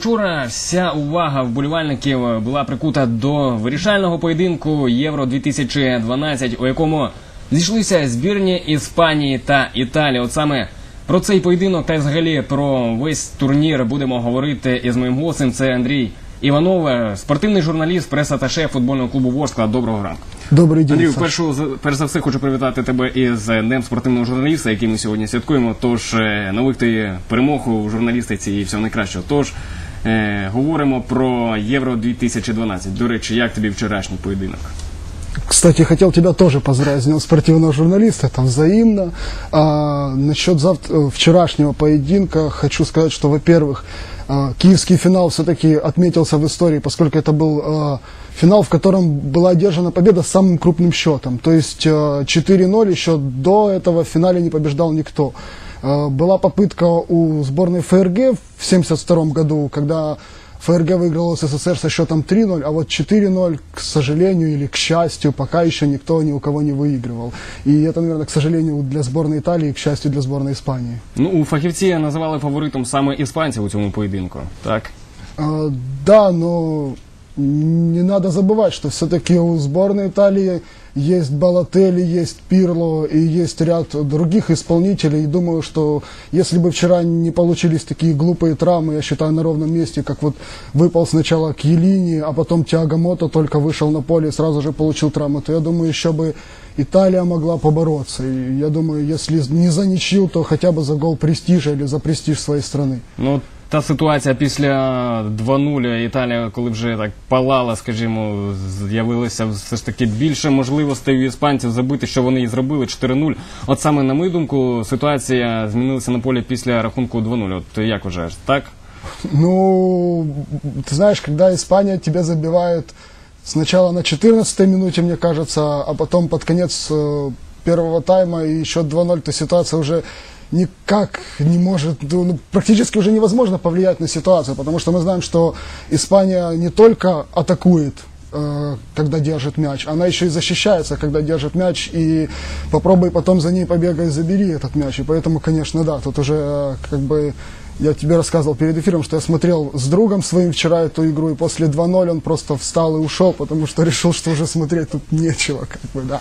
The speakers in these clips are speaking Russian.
Учора вся увага вболівальників була прикута до вирішального поєдинку Євро 2012, у якому зійшлися збірні Іспанії та Італії. От саме про цей поєдинок та взагалі про весь турнір будемо говорити із моїм гостем. Це Андрій Іванов, спортивний журналіст, прес-аташе футбольного клубу Ворскла. Доброго ранку. Добрий день. Андрію, першу перш за все хочу привітати тебе із Днем спортивного журналіста, який ми сьогодні святкуємо. Тож е, нових ти перемог у журналістиці і всього найкращого. Тож е, говоримо про Євро 2012. До речі, як тобі вчорашній поєдинок? Кстати, хотел тебя тоже поздравить с Днем спортивного журналиста, это взаимно. А, насчет завтра, э, вчерашнего поединка хочу сказать, что, во-первых, а, киевский финал все-таки отметился в истории, поскольку это был а, финал, в котором была одержана победа с самым крупным счетом. То есть а, 4-0 еще до этого в финале не побеждал никто. А, Была попытка у сборной ФРГ в 1972 году, когда ФРГ выиграл СССР со счетом 3-0, а вот 4-0, к сожалению или к счастью, пока еще никто ни у кого не выигрывал. И это, наверное, к сожалению, для сборной Италии, к счастью, для сборной Испании. Ну, у фахівці називали фаворитом саме іспанців у цьому поєдинку. Так А, да, но не надо забывать, что все-таки у сборной Италии есть Балотелли, есть Пирло и есть ряд других исполнителей. И думаю, что если бы вчера не получились такие глупые травмы, я считаю, на ровном месте, как вот выпал сначала Кьелини, а потом Тиаго Мото только вышел на поле и сразу же получил травму, то я думаю, еще бы Италия могла побороться. И я думаю, если не за ничью, то хотя бы за гол престижа или за престиж своей страны. ну та ситуація після 2-0 Італія, коли вже так палала, скажімо, з'явилося все ж таки більше можливостей у іспанців забити, що вони і зробили 4-0. От саме на мою думку, ситуація змінилася на полі після рахунку 2-0. От як вважаєш, так? Ну, ты знаешь, когда Испания тебя забивает сначала на 14-й минуте, мне кажется, а потом под конец э, первого тайма и счет 2-0, то ситуация уже никак не может, ну, ну, практически уже невозможно повлиять на ситуацию, потому что мы знаем, что Испания не только атакует, э, когда держит мяч, она еще и защищается, когда держит мяч, и попробуй потом за ней побегай забери этот мяч. И поэтому, конечно, да, тут уже э, как бы я тебе рассказывал перед эфиром, что я смотрел с другом своим вчера эту игру, и после 2-0 он просто встал и ушел, потому что решил, что уже смотреть тут нечего, как бы, да.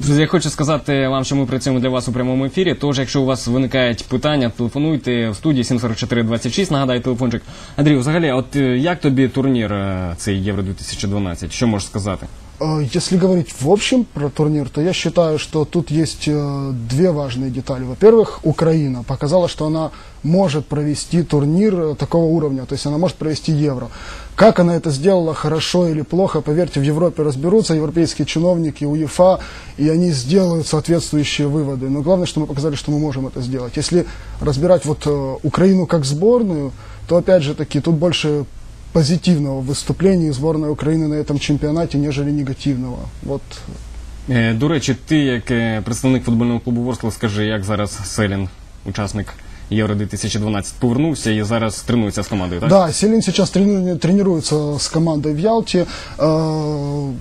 Друзі, я хочу сказати вам, що ми працюємо для вас у прямому ефірі. Тож, якщо у вас виникають питання, телефонуйте в студії 744 26, нагадаю телефончик. Андрій, взагалі, от е, як тобі турнір е, цей Євро 2012? Що можеш сказати? Э, Если говорить в общем про турнир, то я считаю, что тут есть э, две важные детали. Во-первых, Украина показала, что она может провести турнир э, такого уровня, то есть она может провести Евро. Как она это сделала, хорошо или плохо, поверьте, в Европе разберутся европейские чиновники, УЕФА, и они сделают соответствующие выводы. Но главное, что мы показали, что мы можем это сделать. Если разбирать вот э, Украину как сборную, то опять же таки тут больше позитивного выступления сборной Украины на этом чемпионате, нежели негативного. Вот Е, До речі, ти, як представник футбольного клубу Ворскла, скажи, як зараз Селін, учасник Євро 2012, повернувся і зараз тренується з командою, так? Да, Селин сейчас трени- тренируется с командой в Ялте. Э,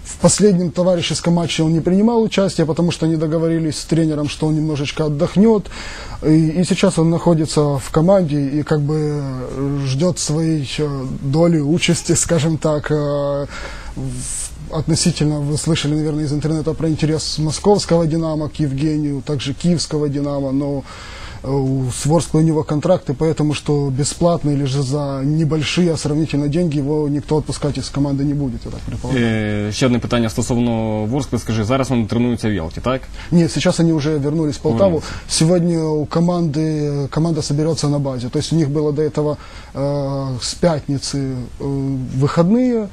В последнем товарищеском матче он не принимал участие, потому что они договорились с тренером, что он немножечко отдохнет. И, и сейчас он находится в команде и как бы э, ждет своей э, доли, участи, скажем так. э, в- Относительно, вы слышали, наверное, из интернета про интерес московского «Динамо» к Евгению, также киевского «Динамо», но э, у Сворскла у него контракты, поэтому что бесплатно или же за небольшие, а сравнительно деньги его никто отпускать из команды не будет, я так предполагаю. Е, Ще одне питання стосовно Ворскли. Скажи, зараз вони тренуються в Ялті, так? Нет, сейчас они уже вернулись в Полтаву. Сегодня у команды команда соберется на базе. То есть у них было до этого э, с пятницы э, выходные.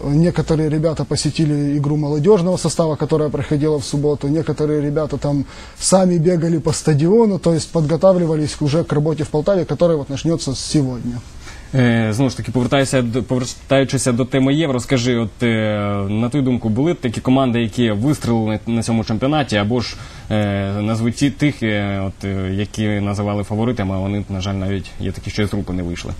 Некоторые ребята посетили игру молодежного состава, которая проходила в субботу. Некоторые ребята там сами бегали по стадиону, то есть подготавливались уже к работе в Полтаве, которая вот начнется сегодня. Е, Знову ж таки, повертаюся до повертаючися до теми євро, скажи, от е, на твою думку, були такі команди, які вистрелили на, цьому чемпіонаті, або ж е, назви ті тих, е, от, е, які називали фаворитами, а вони, на жаль, навіть є такі, що із групи не вийшли.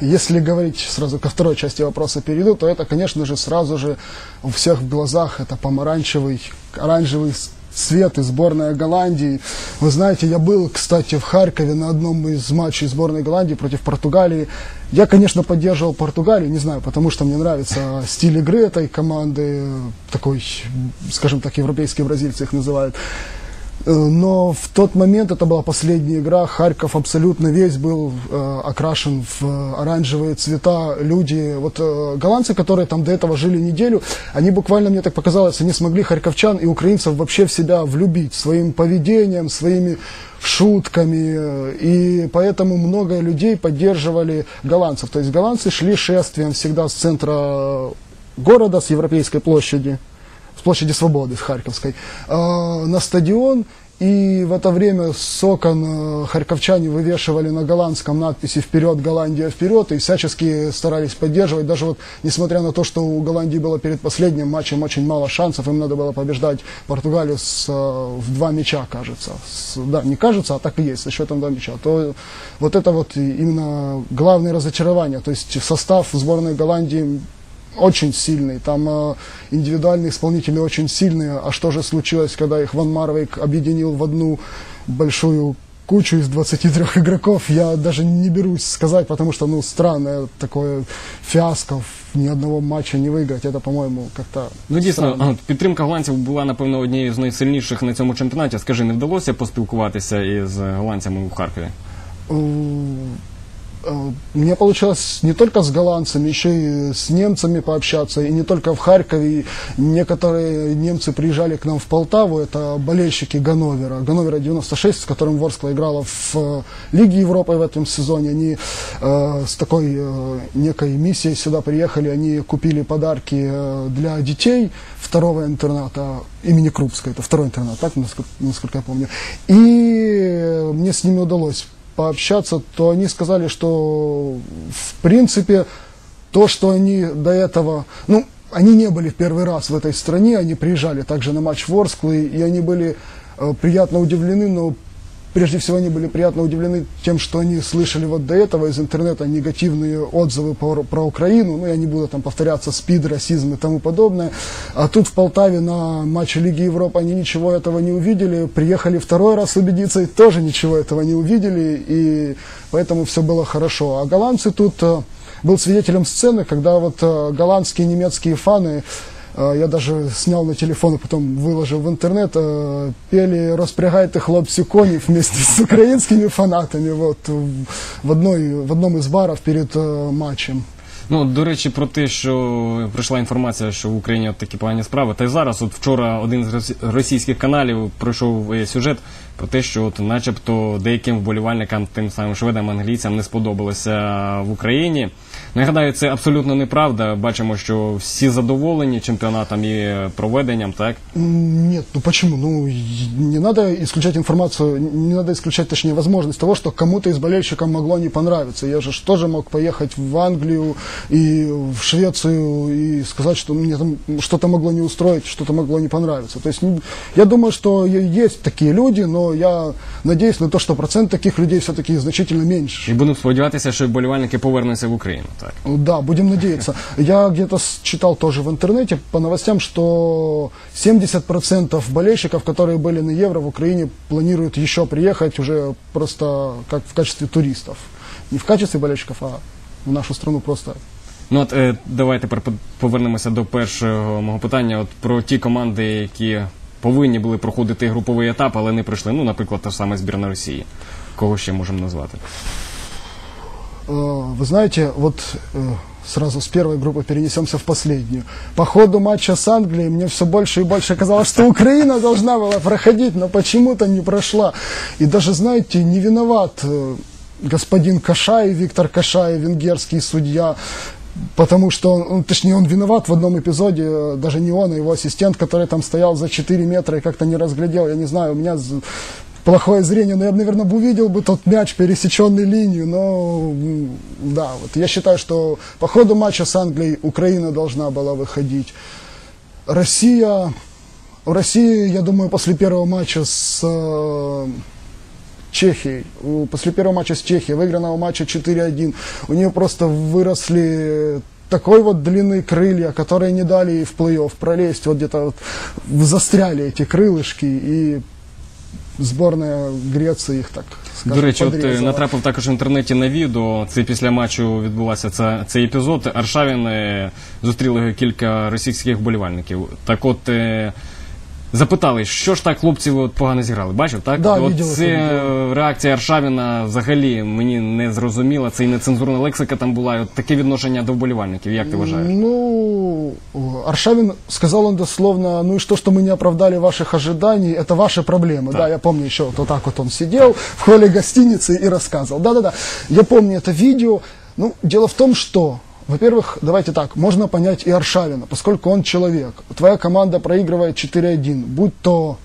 Если говорить сразу ко второй части вопроса перейду, то это, конечно же, сразу же у всех в глазах это помаранчевый, оранжевый цвет и сборная Голландии. Вы знаете, я был, кстати, в Харькове на одном из матчей сборной Голландии против Португалии. Я, конечно, поддерживал Португалию, не знаю, потому что мне нравится стиль игры этой команды, такой, скажем так, европейские бразильцы их называют. Э, Но в тот момент, это была последняя игра, Харьков абсолютно весь был э, окрашен в э, оранжевые цвета. Люди, вот э, голландцы, которые там до этого жили неделю, они буквально, мне так показалось, они смогли харьковчан и украинцев вообще в себя влюбить своим поведением, своими шутками. э, И поэтому много людей поддерживали голландцев. То есть голландцы шли шествием всегда с центра города, с Европейской площади с площади Свободы, с Харьковской, э, на стадион. И в это время с окон э, харьковчане вывешивали на голландском надписи «Вперед, Голландия, вперед!» и всячески старались поддерживать. Даже вот, несмотря на то, что у Голландии было перед последним матчем очень мало шансов, им надо было побеждать Португалию с, э, в два мяча, кажется. С- да, не кажется, а так и есть, со счетом два мяча. То вот это вот именно главное разочарование. То есть состав сборной Голландии очень сильный, там э, индивидуальные исполнители очень сильные. А что же случилось, когда их Ван Марвейк объединил в одну большую кучу из 23 игроков, я даже не берусь сказать, потому что, ну, странное такое фиаско, в ни одного матча не выиграть, это, по-моему, как-то Ну дійсно, странно. от, підтримка голландців була напевно однією з найсильніших на цьому чемпіонаті. Скажи, не вдалося поспілкуватися із голландцями у Харкові? Э, Мне получилось не только с голландцами, еще и с немцами пообщаться, и не только в Харькове. Некоторые немцы приезжали к нам в Полтаву, это болельщики Ганновера, Ганновера 96, с которым Ворскла играла в э, Лиге Европы в этом сезоне. Они э, с такой э, некой миссией сюда приехали, они купили подарки э, для детей второго интерната имени Крупской, это второй интернат, так, насколько, насколько я помню. И мне с ними удалось пообщаться, то они сказали, что в принципе то, что они до этого, ну, они не были в первый раз в этой стране, они приезжали также на матч Ворсклы, и они были э, приятно удивлены, но прежде всего они были приятно удивлены тем, что они слышали вот до этого из интернета негативные отзывы по- про Украину, ну, я не буду там повторяться, спид, расизм и тому подобное. А тут в Полтаве на матче Лиги Европы они ничего этого не увидели, приехали второй раз убедиться и тоже ничего этого не увидели, и поэтому все было хорошо. А голландцы тут э, был свидетелем сцены, когда вот э, голландские немецкие фаны Я даже снял на телефон и потом выложил в интернет. э, Пели «Распрягайте хлопці коні» вместе с украинскими фанатами вот, в, в, одной, в одном из баров перед э, матчем. Ну, до речі, про те, що прийшла інформація, що в Україні от такі погані справи. Та й зараз, от вчора, один з росі- російських каналів пройшов е, сюжет про те, що от, начебто, деяким вболівальникам, тим самим шведам, англійцям не сподобалося в Україні. Ну, я це абсолютно неправда. Бачимо, що всі задоволені чемпіонатом і проведенням, так? Нет, ну почему? Ну, и не надо исключать информацию, не надо исключать, точнее, возможность того, что кому-то из болельщиков могло не понравиться. Я же ж тоже мог поехать в Англию и в Швецию и сказать, что мне там что-то могло не устроить, что-то могло не понравиться. То есть я думаю, что е- есть такие люди, но я надеюсь на то, что процент таких людей все-таки значительно меньше. І будемо сподіватися, що вболівальники повернуться в Україну. Так. Да, будем надеяться. Я где-то читал тоже в интернете по новостям, что 70% болельщиков, которые были на Евро в Украине, планируют еще приехать уже просто как в качестве туристов. Не в качестве болельщиков, а в нашу страну просто. Ну от е, давай тепер по- повернемося до першого мого питання. От про ті команди, які повинні були проходити груповий етап, але не пройшли. Ну, наприклад, та ж сама збірна Росії. Кого ще можемо назвати? Э, Вы знаете, вот э, сразу с первой группы перенесемся в последнюю. По ходу матча с Англией мне все больше и больше казалось, что Украина должна была проходить, но почему-то не прошла. И даже, знаете, не виноват э, господин Кашай, Виктор Кашай, венгерский судья, потому что, он, точнее, он виноват в одном эпизоде, даже не он, а его ассистент, который там стоял за 4 метра и как-то не разглядел, я не знаю, у меня плохое зрение, но я бы, наверное, увидел бы тот мяч, пересеченный линию, но да, вот я считаю, что по ходу матча с Англией Украина должна была выходить. Россия, у России, я думаю, после первого матча с э, Чехией, после первого матча с Чехией, выигранного матча 4-1, у нее просто выросли такой вот длины крылья, которые не дали ей в плей-офф пролезть, вот где-то вот застряли эти крылышки, и сборная Греції їх так, скажем, До речі, от е, натрапив також в інтернеті на відео. Це після матчу відбувався це, цей епізод. Аршавін е, зустріли кілька російських болівальників. Так от. е, Запитали, що ж так хлопці ви от погано зіграли. Бачив, так? Да, от видів це це е, реакція Аршавіна взагалі мені не зрозуміла. Це і нецензурна лексика там була. І от таке відношення до вболівальників. Як ти вважаєш? Ну, Аршавин сказал он дословно, ну и что, что мы не оправдали ваших ожиданий, это ваши проблемы. Да, я помню еще вот, вот так вот он сидел в холле гостиницы и рассказывал. Да-да-да, я помню это видео. Ну, дело в том, что во-первых, давайте так, можно понять и Аршавина, поскольку он человек. Твоя команда проигрывает 4-1, будь то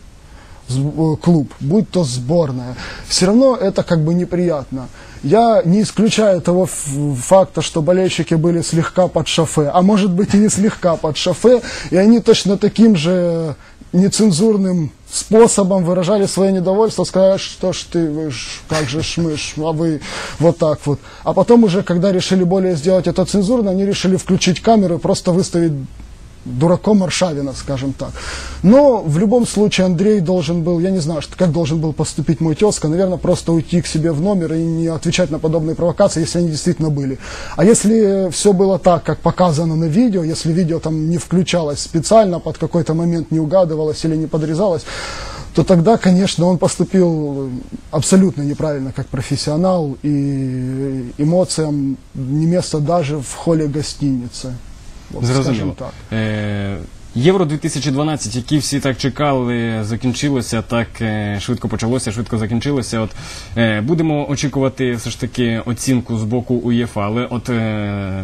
э, клуб, будь то сборная, все равно это как бы неприятно. Я не исключаю того факта, что болельщики были слегка под шофе, а может быть и не слегка под шофе, и они точно таким же нецензурным способом выражали свое недовольство, сказали, что ж ты, вы ж, как же ж а вы вот так вот. А потом уже, когда решили более сделать это цензурно, они решили включить камеру и просто выставить дураком Аршавина, скажем так. Но в любом случае Андрей должен был, я не знаю, как должен был поступить мой тезка, наверное, просто уйти к себе в номер и не отвечать на подобные провокации, если они действительно были. А если все было так, как показано на видео, если видео там не включалось специально, под какой-то момент не угадывалось или не подрезалось, то тогда, конечно, он поступил абсолютно неправильно как профессионал, и эмоциям не место даже в холле гостиницы. Скажем Зрозуміло. так. Е, Євро 2012, які всі так чекали, закінчилося, так е, швидко почалося, швидко закінчилося. От е, будемо очікувати все ж таки оцінку з боку УЄФА, але от е,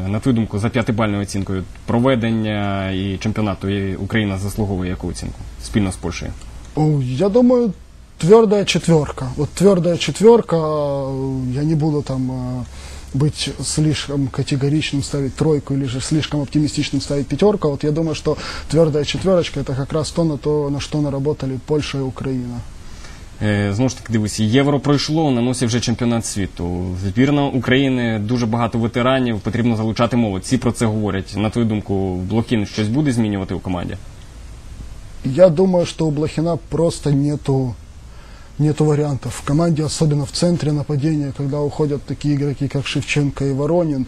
на твою думку, за п'ятибальною оцінкою проведення і чемпіонату і Україна заслуговує яку оцінку спільно з Польщею? О, Я думаю, твердая четверка. Вот твердая четверка, э, я не буду там э, быть слишком категоричным, ставить тройку или же слишком оптимистичным ставить пятерка. Вот я думаю, что твердая четверочка это как раз то, на то, на что наработали Польша и Украина. Е, Знову ж таки, дивися, євро пройшло, на носі вже чемпіонат світу. Збірна України дуже багато ветеранів, потрібно залучати молодь. Всі про це говорять. На твою думку, Блохін щось буде змінювати у команді? Я думаю, что у Блохина просто нету, нету вариантов. В команде, особенно в центре нападения, когда уходят такие игроки, как Шевченко и Воронин,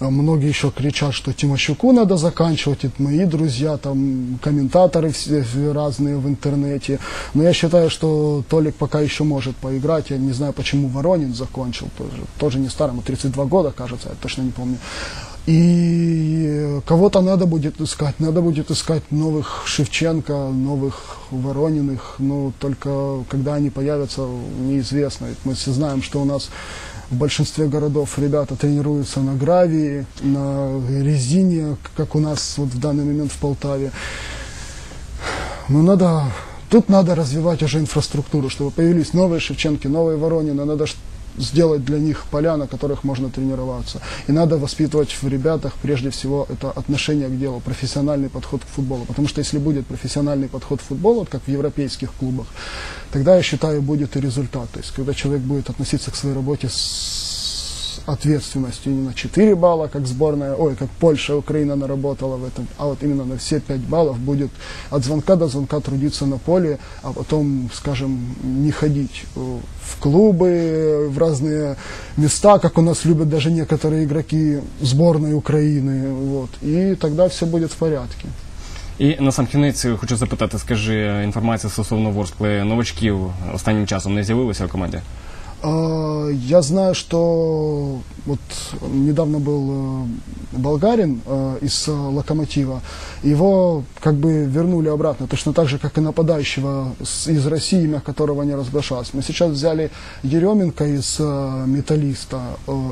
э, многие еще кричат, что Тимощуку надо заканчивать, и мои друзья, там, комментаторы все разные в интернете. Но я считаю, что Толик пока еще может поиграть. Я не знаю, почему Воронин закончил, тоже, тоже не старый, ему 32 года, кажется, я точно не помню. И кого-то надо будет искать, надо будет искать новых Шевченко, новых Ворониных, но только когда они появятся, неизвестно. Ведь Мы все знаем, что у нас в большинстве городов ребята тренируются на гравии, на резине, как у нас вот в данный момент в Полтаве. Но надо, тут надо развивать уже инфраструктуру, чтобы появились новые Шевченки, новые Воронины, надо сделать для них поля, на которых можно тренироваться. И надо воспитывать в ребятах прежде всего это отношение к делу, профессиональный подход к футболу. Потому что если будет профессиональный подход к футболу, вот как в европейских клубах, тогда, я считаю, будет и результат. То есть, когда человек будет относиться к своей работе с ответственностью не на 4 балла, как сборная, ой, как Польша, Украина наработала в этом, а вот именно на все 5 баллов будет от звонка до звонка трудиться на поле, а потом, скажем, не ходить э, в клубы, в разные места, как у нас любят даже некоторые игроки сборной Украины, вот, и тогда все будет в порядке. І на сам кінець хочу запитати, скажи, інформація стосовно Ворскли новачків останнім часом не з'явилася у команді? А, Я знаю, что вот недавно был э, болгарин э, из э, Локомотива. Его как бы вернули обратно, точно так же, как и нападающего из России, имя которого не разглашалось. Мы сейчас взяли Еременко из Металлиста.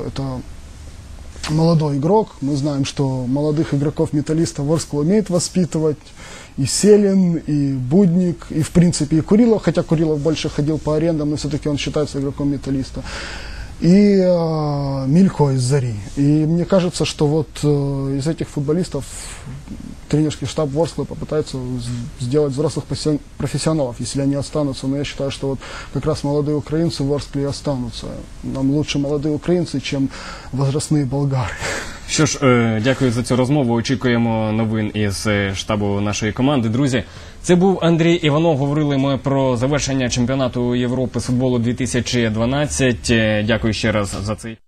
Это молодой игрок. Мы знаем, что молодых игроков металлиста Ворскла умеет воспитывать. И Селин, и Будник, и в принципе и Курилов, хотя Курилов больше ходил по арендам, но все-таки он считается игроком металлиста. И э, Милько из Зари. И мне кажется, что вот э, из этих футболистов тренерский штаб Ворскла попытается з- сделать взрослых профессион- профессионалов, если они останутся. Но я считаю, что вот как раз молодые украинцы в Ворскле и останутся. Нам лучше молодые украинцы, чем возрастные болгары. Що ж, е, дякую за цю розмову. Очікуємо новин із е, штабу нашої команди. Друзі, це був Андрій Іванов. Говорили ми про завершення чемпіонату Європи з футболу 2012. Е, Дякую ще раз за цей.